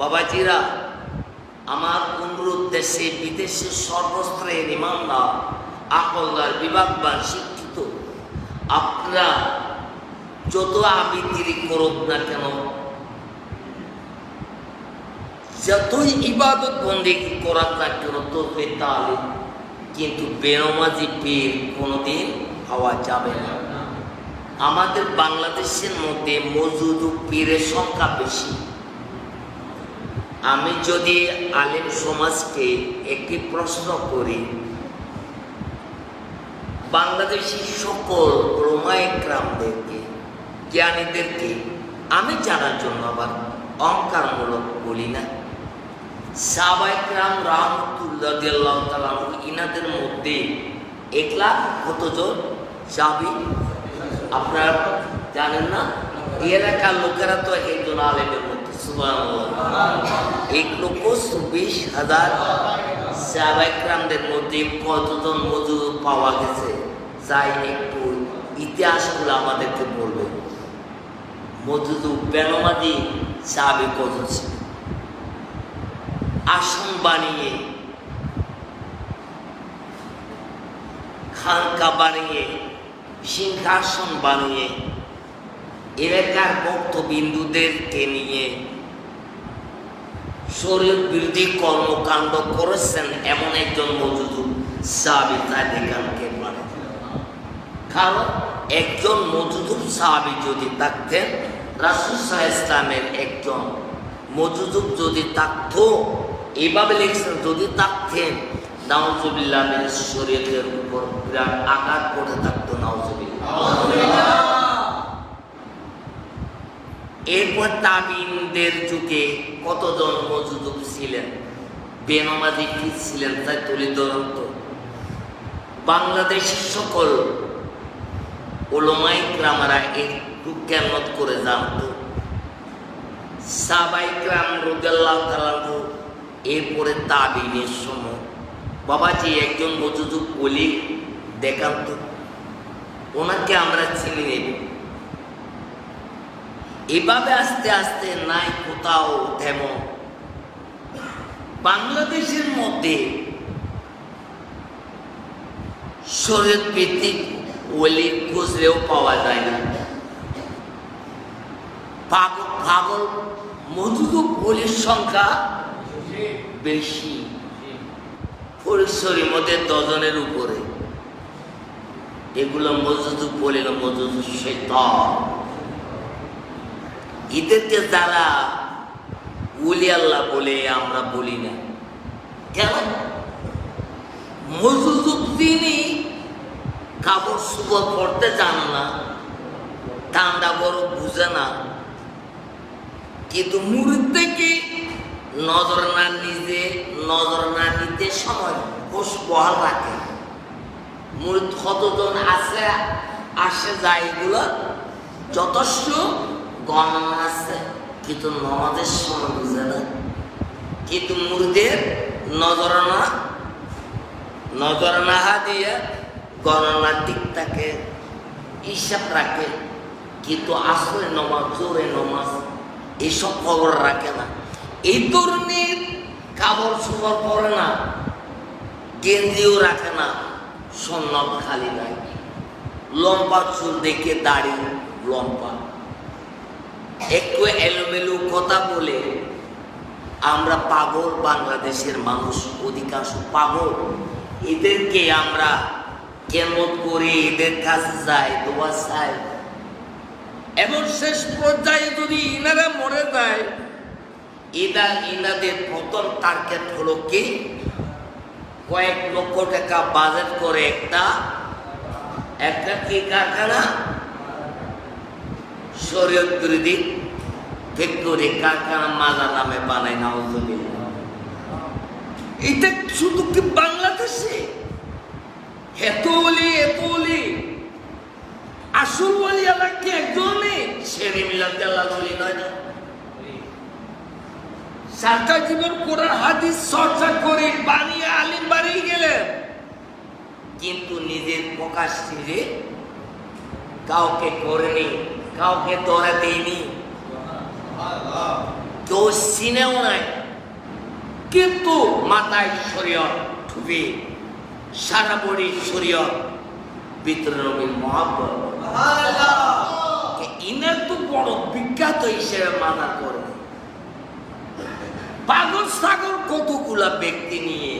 বাবাজিরা, আমার অনুরোধ দেশে বিদেশে সর্বস্ত্রের ইমানদার আকলদার, বিভাগবান, শিক্ষিত। আপনারা যত আবৃত্তি করুক না কেন, যতই ইবাদত বন্দি করার না কেন তো তাহলে কিন্তু বেনমাজি পীর কোনোদিন পাওয়া যাবে না। আমাদের বাংলাদেশের মধ্যে মজুদ পীরের সংখ্যা বেশি। আমি যদি আলেম সমাজকে একটি প্রশ্ন করি, বাংলাদেশি সকল রোমায়িকরামদেরকে জ্ঞানীদেরকে আমি জানার জন্য আবার অহংকারমূলক বলি না। সাবাইকরাম রহমতুল্লাহ ইনাদের মধ্যে এক লাখ কতজন চাবি আপনারা জানেন না? এলাকার লোকেরা তো একজন আলেমের মধ্যে এক লক্ষ চব্বিশ হাজার সাবাইকরামদের মধ্যে কতজন মজুদ পাওয়া গেছে যাই একটু ইতিহাসগুলো আমাদেরকে বলবে মজুদ বেনমাদি সাবে কত ছিল আসন বানিয়ে খানকা বানিয়ে সিংহাসন বানিয়ে এলাকার ভক্তবিন্দুদেরকে নিয়ে শরীর বিরোধী কর্মকাণ্ড করেছেন এমন একজন মজুদ সাহাবি তাদেরকে পারে কারণ একজন মজুদুর সাহাবি যদি থাকতেন, রাসুল শাহ ইসলামের একজন মজুদুর যদি থাকতো এইভাবে লিখছেন, যদি থাকতেন, নাউজুবিল্লাহ শরীয়তের উপর বিরাট আঘাত করে থাকতো, নাউজুবিল্লাহ। এরপর তাবিনদের যুগে কতজন মজুদুব ছিলেন? বেনমাজি কি ছিলেন তাই তুলি ধরন্ত বাংলাদেশের সকল ওলমাই গ্রামারা একটু কেমত করে জানত। সাবাই গ্রাম রোদাল্লাহ এরপরে তাবিনের সময়। বাবাজি একজন মজুদুব বলি দেখান্ত ওনাকে আমরা চিনি নেব এভাবে আস্তে আস্তে নাই কোথাও তেমন। বাংলাদেশের মধ্যে শরীর ভিত্তিক ওলি খুঁজলেও পাওয়া যায় না। পাগল পাগল মধুদুপ ওলির সংখ্যা বেশি। পরিসরের মধ্যে ডজনের উপরে। এগুলো মজুদুপ বলিল মজুদুপ শেতল এদেরকে যারা উলি আল্লাহ বলে আমরা বলি না। কেন? মজুদ্দিনই কাপড় সুপর পড়তে জানে না, ঠান্ডা বড় বুঝে না। কিন্তু মুড়ির থেকে নজর না নিজে নজর না নিতে সময় হোস বহাল রাখে। মুড়িদ কতজন আছে, আসে যায় এগুলো যথেষ্ট গণনা আছে কিন্তু নমাজের সময় বুঝে না। কিন্তু মুরদের নজরনা, নজরনাহা দিয়ে গণনা ঠিক থাকে, হিসাব রাখে। কিন্তু আসলে নমাজ, জোরে নমাজ এইসব খবর রাখে না। এই তরুণীর কাবর সুবর পড়ে না গেঞ্জিও রাখে না, সন্ন্যত খালি নাই। লম্বা চুল দেখে দাড়ি লম্বা। একটু এলোমেলো কথা বলে, আমরা পাগল বাংলাদেশের মানুষ, অধিকাংশ পাগল। এদেরকে আমরা কেমন করে এদের কাছে যাই, দোয়া চাই। এবং শেষ পর্যায়ে যদি ইনারা মরে যায় এরা ইনাদের প্রথম টার্গেট হলো কি? কয়েক লক্ষ টাকা বাজেট করে একটা একটা কি কারখানা? শরীয়ত বিরোধী ফ্যাক্টরি কারখানা মাজার নামে বানায়, নাউজুবিল্লাহ। এটা শুধু কি বাংলাদেশে? এত বলি এত বলি আসল বলি আল্লাহ কি একজনই সেরে মিলাদ আল্লাহ বলি নয় না? সারটা জীবন কোরআন, হাদিস চর্চা করে বানিয়ে আলিম বানিয়ে গেলেন। কিন্তু নিজের প্রকাশ ছেড়ে কাউকে করেনি। কাউকে ধরা দেয়নি কেউ চিনেও নাই। কিন্তু মাথায় শরীয়ত ঠুবি, সারা বড়ি শরীয়ত ভিতরে নবীর মহাব্বত। তো বড় বিখ্যাত হিসেবে মানা করবে পাগল সাগর কতগুলা ব্যক্তি নিয়ে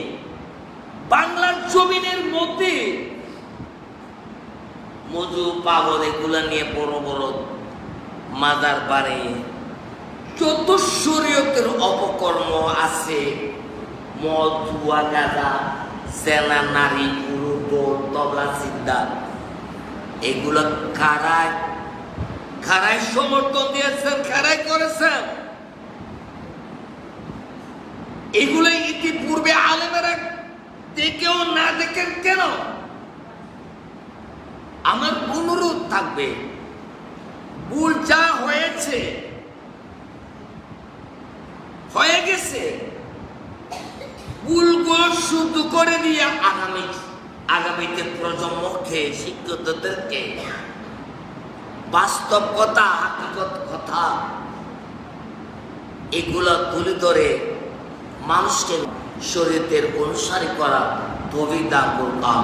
বাংলার জমিনের মধ্যে মজু পাগল এগুলা নিয়ে বড় বড় মাদার বাড়ি। যত অপকর্ম আছে, মদ, জুয়া গাঁদা সেনা নারী, গুরু তবলা সিদ্ধা এগুলো কারায় কারায় সমর্থন দিয়েছেন কারায় করেছেন। এগুলো ইতিপূর্বে আলেমেরা দেখেও না দেখেন কেন? আমার অনুরোধ থাকবে। ভুল যা হয়েছে, হয়ে গেছে। ভুলগুলো শুদ্ধ করে দিয়ে আগামী, আগামীতে প্রজন্মকে, শিক্ষকদেরকে বাস্তব কথা, হাকিকত কথা, এগুলো তুলে ধরে মানুষকে শরীরের অনুসারী করা তবে দান করতাম